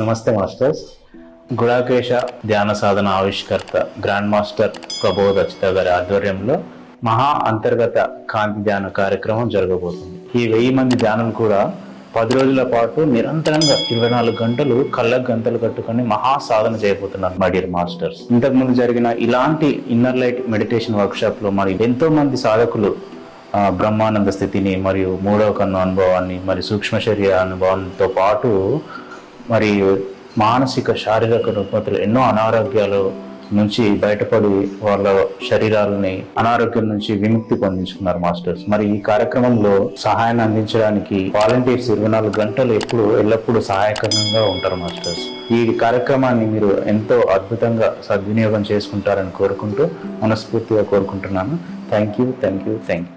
నమస్తే మాస్టర్స్. గుడాకేశ ధ్యాన సాధన ఆవిష్కర్త గ్రాండ్ మాస్టర్ ప్రబోధ్ అచిత గారి ఆధ్వర్యంలో మహా అంతర్గత కాంతి ధ్యాన కార్యక్రమం జరగబోతుంది. ఈ వెయ్యి మంది ధ్యానం కూడా పది రోజుల పాటు నిరంతరంగా ఇరవై నాలుగు గంటలు కళ్ళకు గంటలు కట్టుకొని మహా సాధన చేయబోతున్నారు మా డియర్ మాస్టర్స్. ఇంతకుముందు జరిగిన ఇలాంటి ఇన్నర్ లైట్ మెడిటేషన్ వర్క్షాప్లో మరి ఎంతో మంది సాధకులు బ్రహ్మానంద స్థితిని మరియు మూడవ కన్ను అనుభవాన్ని మరి సూక్ష్మ శరీర అనుభవంతో పాటు మరియు మానసిక శారీరక రుగ్మతలు ఎన్నో అనారోగ్యాలు నుంచి బయటపడి వాళ్ళ శరీరాలని అనారోగ్యం నుంచి విముక్తి పొందించుకున్నారు మాస్టర్స్. మరి ఈ కార్యక్రమంలో సహాయాన్ని అందించడానికి వాలంటీర్స్ ఇరవై నాలుగు గంటలు ఎప్పుడు ఎల్లప్పుడూ సహాయకరంగా ఉంటారు మాస్టర్స్. ఈ కార్యక్రమాన్ని మీరు ఎంతో అద్భుతంగా సద్వినియోగం చేసుకుంటారని కోరుకుంటూ మనస్ఫూర్తిగా కోరుకుంటున్నాను. Thank you thank you thank you.